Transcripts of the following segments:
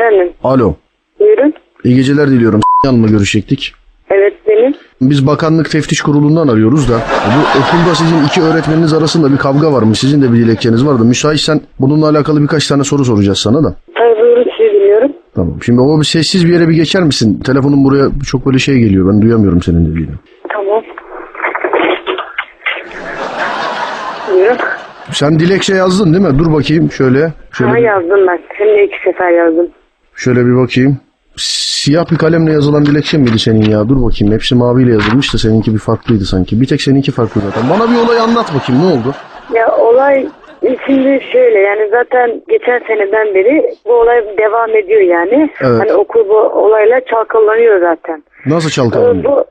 Efendim. Alo. Buyurun. İyi geceler diliyorum. Yanımla görüşecektik. Evet benim. Biz bakanlık teftiş kurulundan arıyoruz da bu okulda sizin iki öğretmeniniz arasında bir kavga varmış. Sizin de bir dilekçeniz vardı. Müsaitsen bununla alakalı birkaç tane soru soracağız sana da. Tabii buyurun sizi dinliyorum. Tamam. Şimdi o bir sessiz bir yere bir geçer misin? Telefonun buraya çok böyle şey geliyor. Ben duyamıyorum senin dediğini. Tamam. Buyurun. Sen dilekçe yazdın değil mi? Dur bakayım şöyle. Şöyle, Ha yazdım ben. Hem de iki sefer yazdım. Şöyle bir bakayım. Siyah bir kalemle yazılan dilekçe miydi senin ya? Dur bakayım. Hepsi maviyle yazılmış da seninki bir farklıydı sanki. Bir tek seninki farklı zaten. Bana bir olay anlat bakayım. Ne oldu? Ya olay şimdi şöyle yani zaten geçen seneden beri bu olay devam ediyor yani. Evet. Hani okul bu olayla çalkalanıyor zaten. Nasıl Ee, çalkalanıyor? bu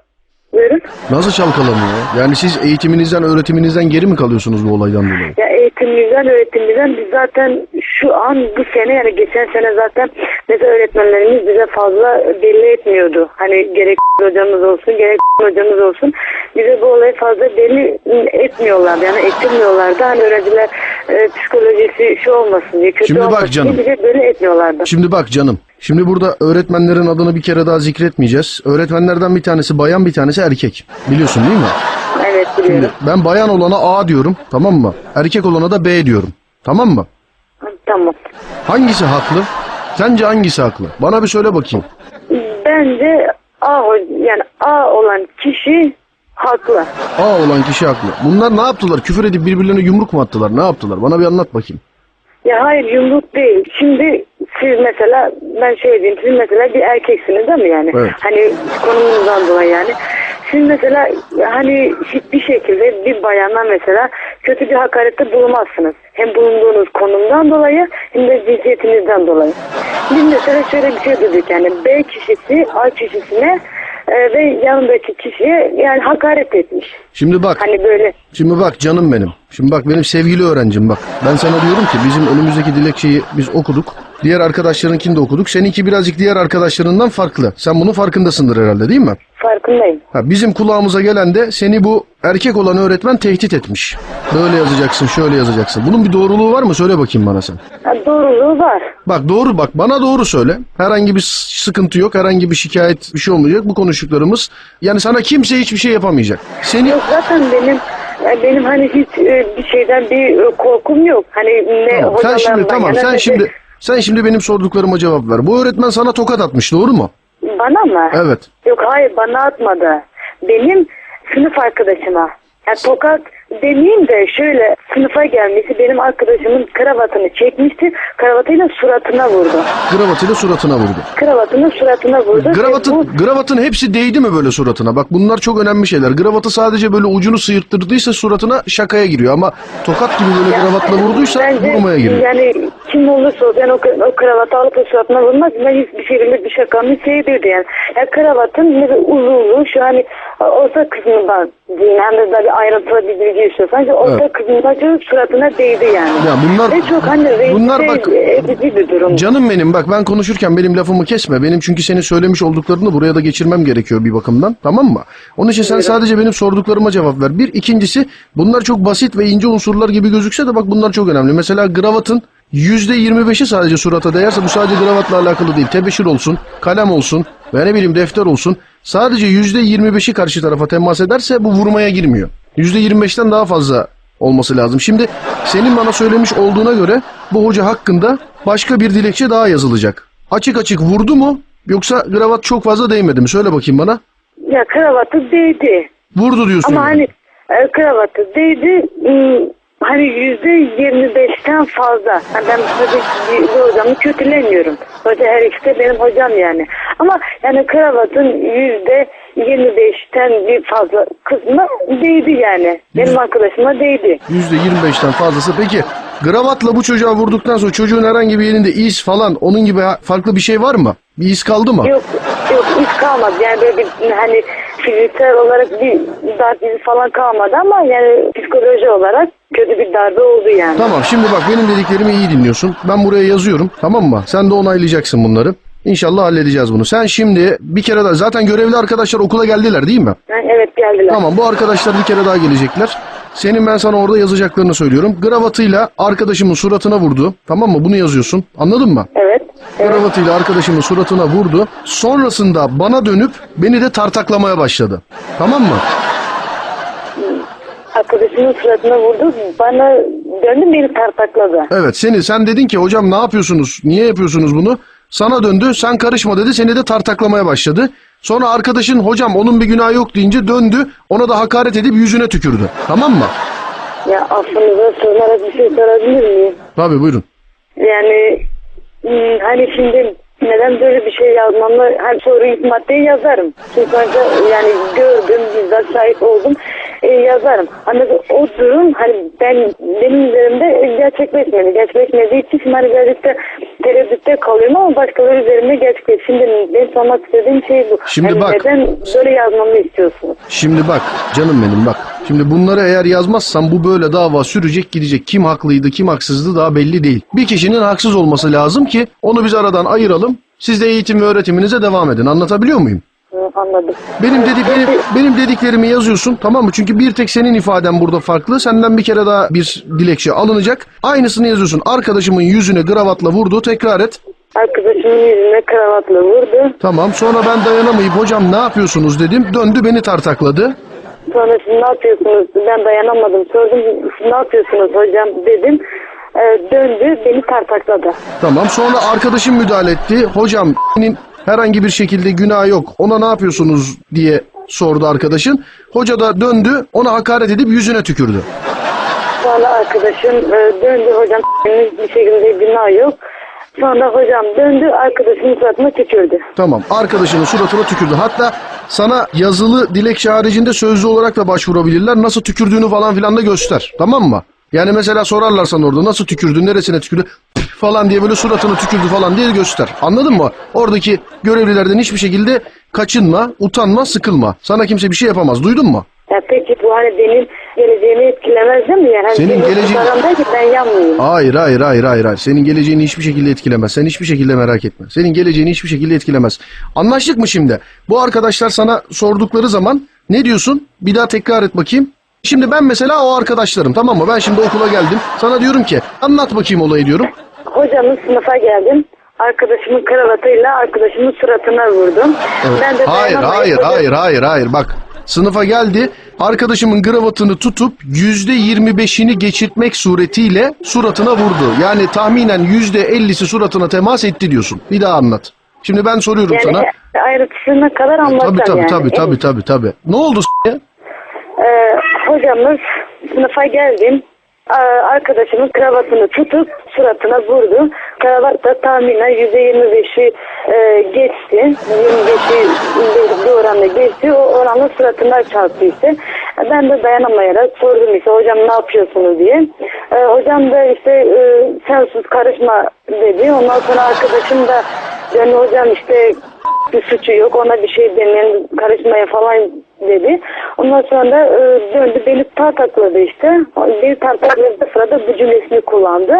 buyurun. Nasıl çalkalanıyor? Yani siz eğitiminizden, öğretiminizden geri mi kalıyorsunuz bu olaydan dolayı? Ya eğitimimizden, öğretimimizden biz zaten şu an bu sene yani geçen sene zaten mesela öğretmenlerimiz bize fazla belli etmiyordu. Hani gerek hocamız olsun, gerek hocamız olsun. Bize bu olayı fazla belli etmiyorlardı. Yani ettirmiyorlardı. Hani öğrenciler e, psikolojisi şu olmasın diye, kötü Şimdi bak olmasın canım. diye bize belli etmiyorlardı. Şimdi bak canım. Şimdi burada öğretmenlerin adını bir kere daha zikretmeyeceğiz. Öğretmenlerden bir tanesi bayan bir tanesi erkek. Biliyorsun değil mi? Evet Şimdi biliyorum. ben bayan olana A diyorum tamam mı? Erkek olana da B diyorum. Tamam mı? Tamam. Hangisi haklı? Sence hangisi haklı? Bana bir söyle bakayım. Bence A yani A olan kişi haklı. A olan kişi haklı. Bunlar ne yaptılar? Küfür edip birbirlerine yumruk mu attılar? Ne yaptılar? Bana bir anlat bakayım. Ya hayır yumruk değil. Şimdi siz mesela ben şöyle diyeyim. Siz mesela bir erkeksiniz değil mi yani? Evet. Hani konumunuzdan dolayı yani. Siz mesela hani hiçbir şekilde bir bayana mesela kötü bir hakarette bulunmazsınız. Hem bulunduğunuz konumdan dolayı hem de cinsiyetinizden dolayı. Biz mesela şöyle bir şey dedik yani B kişisi A kişisine e, ve yanındaki kişiye yani hakaret etmiş. Şimdi bak. Hani böyle Şimdi bak canım benim. Şimdi bak benim sevgili öğrencim bak. Ben sana diyorum ki bizim önümüzdeki dilekçeyi biz okuduk. Diğer arkadaşlarınkini de okuduk. Seninki birazcık diğer arkadaşlarından farklı. Sen bunun farkındasındır herhalde değil mi? farkındayım. Ha, bizim kulağımıza gelen de seni bu erkek olan öğretmen tehdit etmiş. Böyle yazacaksın, şöyle yazacaksın. Bunun bir doğruluğu var mı? Söyle bakayım bana sen. Ha, doğruluğu var. Bak doğru bak bana doğru söyle. Herhangi bir sıkıntı yok, herhangi bir şikayet bir şey olmayacak. Bu konuştuklarımız yani sana kimse hiçbir şey yapamayacak. Seni Yok zaten benim e, benim hani hiç e, bir şeyden bir e, korkum yok. Hani ne Tamam, sen şimdi hocalarımdan tamam yana sen ne de- şimdi sen şimdi benim sorduklarıma cevap ver. Bu öğretmen sana tokat atmış doğru mu? bana mı? Evet. Yok hayır bana atmadı. Benim sınıf arkadaşıma. Ya tokat demeyeyim de şöyle sınıfa gelmesi benim arkadaşımın kravatını çekmişti. Kravatıyla suratına vurdu. Kravatıyla suratına vurdu. Kravatını suratına vurdu. Ve bu- Gravatın, gravatın hepsi değdi mi böyle suratına? Bak bunlar çok önemli şeyler. Gravatı sadece böyle ucunu sıyırttırdıysa suratına şakaya giriyor. Ama tokat gibi böyle gravatla vurduysa Bence vurmaya giriyor. Yani kim olursa olsun yani o, o kravatı alıp o suratına vurmaz. Ben hiçbir şekilde bir şakamı sevdirdi yani. Ya kravatın ne uzunluğu şu hani orta kısmından hem de bir ayrıntılı bir bilgi istiyorsan. işte Orta Evet. kısmından çok suratına değdi yani. Ya bunlar- Ve çok hani bunlar bak- edici bir durum. Canım benim bak ben konuşurken benim lafımı kesme. Benim çünkü senin söylemiş olduklarını buraya da geçirmem gerekiyor bir bakımdan. Tamam mı? Onun için sen Buyurun. sadece benim sorduklarıma cevap ver. Bir. ikincisi bunlar çok basit ve ince unsurlar gibi gözükse de bak bunlar çok önemli. Mesela gravatın %25'i sadece surata değerse bu sadece gravatla alakalı değil. Tebeşir olsun, kalem olsun ve ne bileyim defter olsun. Sadece %25'i karşı tarafa temas ederse bu vurmaya girmiyor. %25'ten daha fazla olması lazım. Şimdi senin bana söylemiş olduğuna göre bu hoca hakkında başka bir dilekçe daha yazılacak. Açık açık vurdu mu yoksa gravat çok fazla değmedi mi? Söyle bakayım bana. Ya kravatı değdi. Vurdu diyorsun. Ama yani. hani e, kravatı değdi. ım, Hani yüzde yirmi beşten fazla. Yani ben tabii bir, bir hocamı kötülemiyorum. Hoca her ikisi de benim hocam yani. Ama yani kravatın yüzde yirmi beşten bir fazla kısmı değdi yani. Benim arkadaşıma değdi. %25'ten fazlası. Peki gravatla bu çocuğa vurduktan sonra çocuğun herhangi bir yerinde iz falan onun gibi farklı bir şey var mı? Bir iz kaldı mı? Yok yok iz kalmadı. Yani böyle bir hani fiziksel olarak bir darp izi falan kalmadı ama yani psikoloji olarak kötü bir darbe oldu yani. Tamam şimdi bak benim dediklerimi iyi dinliyorsun. Ben buraya yazıyorum tamam mı? Sen de onaylayacaksın bunları. İnşallah halledeceğiz bunu. Sen şimdi bir kere daha zaten görevli arkadaşlar okula geldiler değil mi? Evet geldiler. Tamam bu arkadaşlar bir kere daha gelecekler. Senin ben sana orada yazacaklarını söylüyorum. Gravatıyla arkadaşımın suratına vurdu. Tamam mı? Bunu yazıyorsun. Anladın mı? Evet. Kravatıyla arkadaşımın suratına vurdu. Sonrasında bana dönüp beni de tartaklamaya başladı. Tamam mı? Arkadaşımın suratına vurdu. Bana döndü beni tartakladı. Evet seni sen dedin ki hocam ne yapıyorsunuz? Niye yapıyorsunuz bunu? Sana döndü sen karışma dedi seni de tartaklamaya başladı. Sonra arkadaşın hocam onun bir günahı yok deyince döndü ona da hakaret edip yüzüne tükürdü. Tamam mı? Ya aslında sorulara bir şey sorabilir miyim? Tabii buyurun. Yani hani şimdi neden böyle bir şey yazmamla hem soruyu maddeyi yazarım. Çünkü önce yani gördüm, bizzat şahit oldum e, yazarım. Ama o durum hani ben benim gerçekleşmedi. Gerçekleşmediği için şimdi hani birazcık da tereddütte kalıyorum ama başkaları üzerinde gerçekleşti. Şimdi benim sormak istediğim şey bu. Şimdi Hani bak. Neden böyle yazmamı istiyorsunuz? Şimdi bak canım benim bak. Şimdi bunları eğer yazmazsam bu böyle dava sürecek gidecek. Kim haklıydı kim haksızdı daha belli değil. Bir kişinin haksız olması lazım ki onu biz aradan ayıralım. Siz de eğitim ve öğretiminize devam edin. Anlatabiliyor muyum? Anladım. Benim dedik benim, benim dediklerimi yazıyorsun tamam mı? Çünkü bir tek senin ifaden burada farklı. Senden bir kere daha bir dilekçe alınacak. Aynısını yazıyorsun. Arkadaşımın yüzüne gravatla vurdu. Tekrar et. Arkadaşımın yüzüne kravatla vurdu. Tamam. Sonra ben dayanamayıp hocam ne yapıyorsunuz dedim. Döndü beni tartakladı. Sonra siz ne yapıyorsunuz? Ben dayanamadım. Sordum siz ne yapıyorsunuz hocam dedim. Ee, döndü beni tartakladı. Tamam. Sonra arkadaşım müdahale etti. Hocam senin herhangi bir şekilde günah yok. Ona ne yapıyorsunuz diye sordu arkadaşın. Hoca da döndü. Ona hakaret edip yüzüne tükürdü. Sonra arkadaşım e, döndü hocam bir şekilde günah yok. Sonra hocam döndü arkadaşımın suratına tükürdü. Tamam. Arkadaşının suratına tükürdü. Hatta sana yazılı dilekçe haricinde sözlü olarak da başvurabilirler. Nasıl tükürdüğünü falan filan da göster. Tamam mı? Yani mesela sorarlar sana orada nasıl tükürdü, neresine tükürdü falan diye böyle suratına tükürdü falan diye göster. Anladın mı? Oradaki görevlilerden hiçbir şekilde kaçınma, utanma, sıkılma. Sana kimse bir şey yapamaz. Duydun mu? Ya peki bu hani benim geleceğimi etkilemez değil mi? Yani Senin geleceğin- ki ben yanmayayım. Hayır, hayır, hayır, hayır, hayır. Senin geleceğini hiçbir şekilde etkilemez. Sen hiçbir şekilde merak etme. Senin geleceğini hiçbir şekilde etkilemez. Anlaştık mı şimdi? Bu arkadaşlar sana sordukları zaman ne diyorsun? Bir daha tekrar et bakayım. Şimdi ben mesela o arkadaşlarım tamam mı? Ben şimdi okula geldim. Sana diyorum ki anlat bakayım olayı diyorum. Hocamın sınıfa geldim. Arkadaşımın kravatıyla arkadaşımın suratına vurdum. Ben de Hayır, hayır, hocam- hayır, hayır, hayır. Bak sınıfa geldi. Arkadaşımın gravatını tutup yüzde yirmi beşini geçirtmek suretiyle suratına vurdu. Yani tahminen yüzde ellisi suratına temas etti diyorsun. Bir daha anlat. Şimdi ben soruyorum Yani sana. ayrıntısına kadar anlatacağım Tabii tabii yani. tabii tabii tabii tabii. Ne oldu s***ye? Ee, hocamız sınıfa geldim. Aa, Arkadaşımın kravatını tutup suratına vurdu. Kravat da tahminen %25'i e, geçti. 25'i bir oranla geçti. O oranla suratına çarptı işte. Ben de dayanamayarak sordum işte hocam ne yapıyorsunuz diye. Ee, hocam da işte e, sen sus karışma dedi. Ondan sonra arkadaşım da yani hocam işte bir suçu yok ona bir şey demeyin karışmaya falan dedi. Ondan sonra da e, döndü beni tartakladı işte. Beni tartakladığı sırada bu cümlesini kullandı.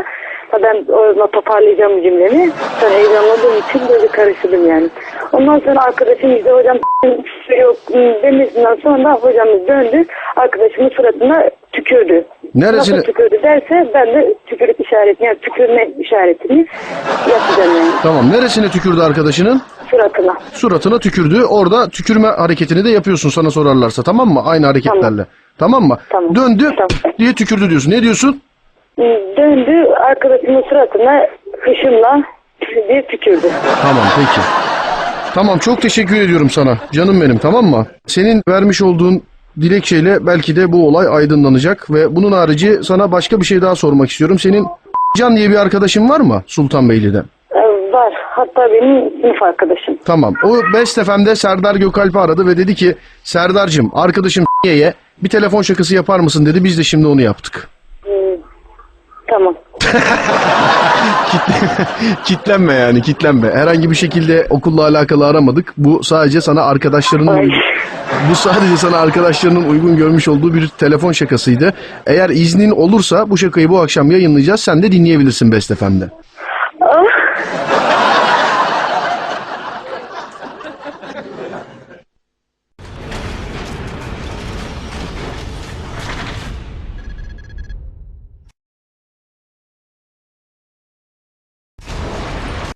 Ben orada toparlayacağım bu cümlemi. Ben heyecanladığım için böyle karıştırdım yani. Ondan sonra arkadaşım işte hocam suçu yok demesinden sonra hocamız döndü. Arkadaşımın suratına tükürdü. Neresine? Nasıl tükürdü derse ben de tükürük işaretini yani tükürme işaretini yapacağım yani Tamam neresine tükürdü arkadaşının? Suratına. Suratına tükürdü. Orada tükürme hareketini de yapıyorsun sana sorarlarsa tamam mı? Aynı hareketlerle. Tamam, mı? Tamam. Döndü Tamam. diye tükürdü diyorsun. Ne diyorsun? Döndü arkadaşımın suratına hışımla diye tükürdü. Tamam peki. Tamam çok teşekkür ediyorum sana. Canım benim tamam mı? Senin vermiş olduğun dilekçeyle belki de bu olay aydınlanacak ve bunun harici sana başka bir şey daha sormak istiyorum. Senin Can diye bir arkadaşın var mı Sultanbeyli'de? Ee. Hatta benim sınıf arkadaşım. Tamam. O Best FM'de Serdar Gökalp'i aradı ve dedi ki Serdar'cığım arkadaşım ye bir telefon şakası yapar mısın dedi. Biz de şimdi onu yaptık. Hmm, Tamam. kitlenme yani kitlenme. Herhangi bir şekilde okulla alakalı aramadık. Bu sadece sana arkadaşlarının Ay. bu sadece sana arkadaşlarının uygun görmüş olduğu bir telefon şakasıydı. Eğer iznin olursa bu şakayı bu akşam yayınlayacağız. Sen de dinleyebilirsin Best FM'de.